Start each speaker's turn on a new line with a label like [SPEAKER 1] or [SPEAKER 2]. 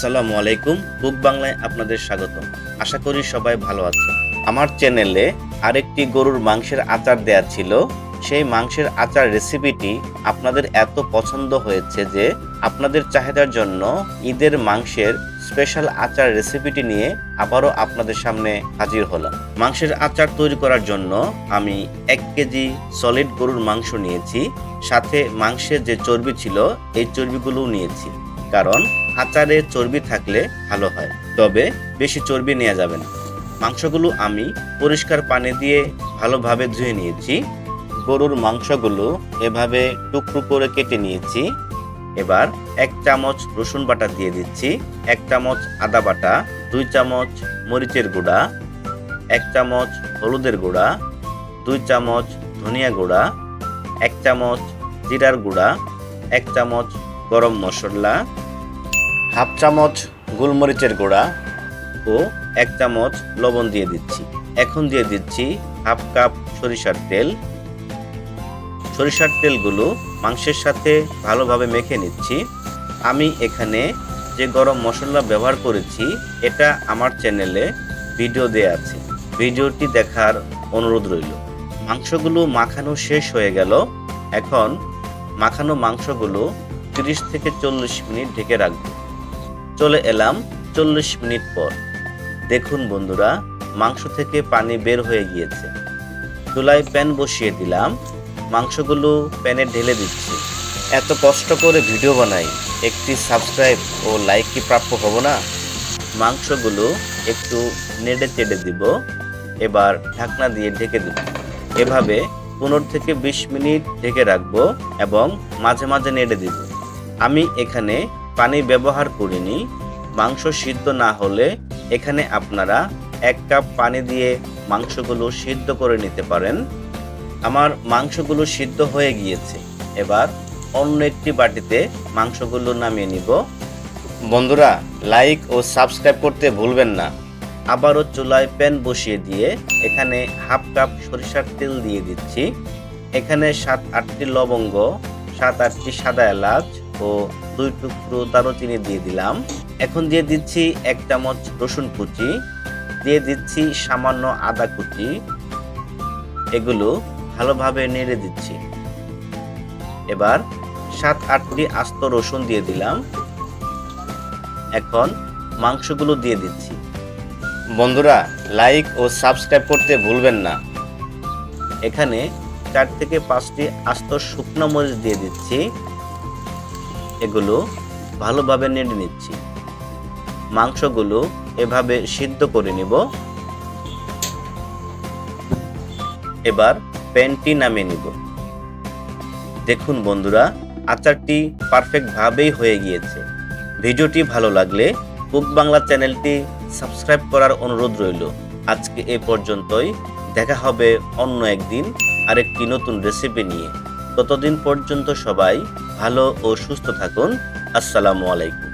[SPEAKER 1] আসসালামু আলাইকুম কুক বাংলায় আপনাদের স্বাগত আশা করি সবাই ভালো আছেন। আমার চ্যানেলে আরেকটি গরুর মাংসের আচার দেয়া ছিল। সেই মাংসের আচার রেসিপিটি আপনাদের এত পছন্দ হয়েছে যে আপনাদের চাহিদার জন্য ঈদের মাংসের স্পেশাল আচার রেসিপিটি নিয়ে আবারও আপনাদের সামনে হাজির হলাম। মাংসের আচার তৈরি করার জন্য আমি এক কেজি সলিড গরুর মাংস নিয়েছি। সাথে মাংসের যে চর্বি ছিল, এই চর্বিগুলোও নিয়েছি। কারণ আচারে চর্বি থাকলে ভালো হয়। তবে বেশি চর্বি নেওয়া যাবে না। মাংসগুলো আমি পরিষ্কার পানি দিয়ে ভালোভাবে ধুয়ে নিয়েছি। গরুর মাংসগুলো এভাবে টুকরো করে কেটে নিয়েছি। এবার এক চামচ রসুন বাটা দিয়ে দিচ্ছি, এক চামচ আদা বাটা, দুই চামচ মরিচের গুঁড়া, এক চামচ হলুদের গুঁড়া, দুই চামচ ধনিয়া গুঁড়া, এক চামচ জিরার গুঁড়া, এক চামচ গরম মশলা হাফ চামচ গোলমরিচের গুঁড়া ও এক চামচ লবণ দিয়ে দিচ্ছি। এখন দিয়ে দিচ্ছি হাফ কাপ সরিষার তেল। সরিষার তেলগুলো মাংসের সাথে ভালোভাবে মেখে নিচ্ছি। আমি এখানে যে গরম মশলা ব্যবহার করেছি, এটা আমার চ্যানেলে ভিডিও দেয়া আছে। ভিডিওটি দেখার অনুরোধ রইল। মাংসগুলো মাখানো শেষ হয়ে গেল। এখন মাখানো মাংসগুলো তিরিশ থেকে চল্লিশ মিনিট ঢেকে রাখব। চলে এলাম চল্লিশ মিনিট পর। দেখুন বন্ধুরা, মাংস থেকে পানি বের হয়ে গিয়েছে। চুলায় প্যান বসিয়ে দিলাম। মাংসগুলো প্যানে ঢেলে দিচ্ছি। এত কষ্ট করে ভিডিও বানাই, একটি সাবস্ক্রাইব ও লাইক কি প্রাপ্য হব না? মাংসগুলো একটু নেড়ে চেড়ে দিব, এবার ঢাকনা দিয়ে ঢেকে দেব। এভাবে পনেরো থেকে বিশ মিনিট ঢেকে রাখব এবং মাঝে মাঝে নেড়ে দিব। আমি এখানে পানি ব্যবহার করিনি, মাংস সিদ্ধ না হলে এখানে আপনারা এক কাপ পানি দিয়ে মাংসগুলো সিদ্ধ করে নিতে পারেন। আমার মাংসগুলো সিদ্ধ হয়ে গিয়েছে। এবার অন্য একটি বাটিতে মাংসগুলো নামিয়ে নিব। বন্ধুরা, লাইক ও সাবস্ক্রাইব করতে ভুলবেন না। আবারও চুলায় প্যান বসিয়ে দিয়ে এখানে হাফ কাপ সরিষার তেল দিয়ে দিচ্ছি। এখানে সাত আটটি লবঙ্গ, সাত আটটি সাদা এলাচ ও দুই টুকরো দারুচিনি দিয়ে দিলাম। এখন দিয়ে দিচ্ছি এক চামচ রসুন কুচি, দিয়ে দিচ্ছি সামান্য আদা কুচি। এগুলো ভালোভাবে নেড়ে দিচ্ছি। এবার সাত আটটি আস্ত রসুন দিয়ে দিলাম। এখন মাংসগুলো দিয়ে দিচ্ছি। বন্ধুরা, লাইক ও সাবস্ক্রাইব করতে ভুলবেন না। এখানে চার থেকে পাঁচটি আস্ত শুকনো মরিচ দিয়ে দিচ্ছি। এগুলো ভালোভাবে নেড়ে নিচ্ছি। মাংসগুলো এভাবে সিদ্ধ করে নিব। এবার প্যানটি নামিয়ে নিব। দেখুন বন্ধুরা, আচারটি পারফেক্টভাবেই হয়ে গিয়েছে। ভিডিওটি ভালো লাগলে কুক বাংলা চ্যানেলটি সাবস্ক্রাইব করার অনুরোধ রইল। আজকে এ পর্যন্তই। দেখা হবে অন্য একদিন আরেকটি নতুন রেসিপি নিয়ে। ততদিন পর্যন্ত সবাই ভালো ও সুস্থ থাকুন। আসসালামু আলাইকুম।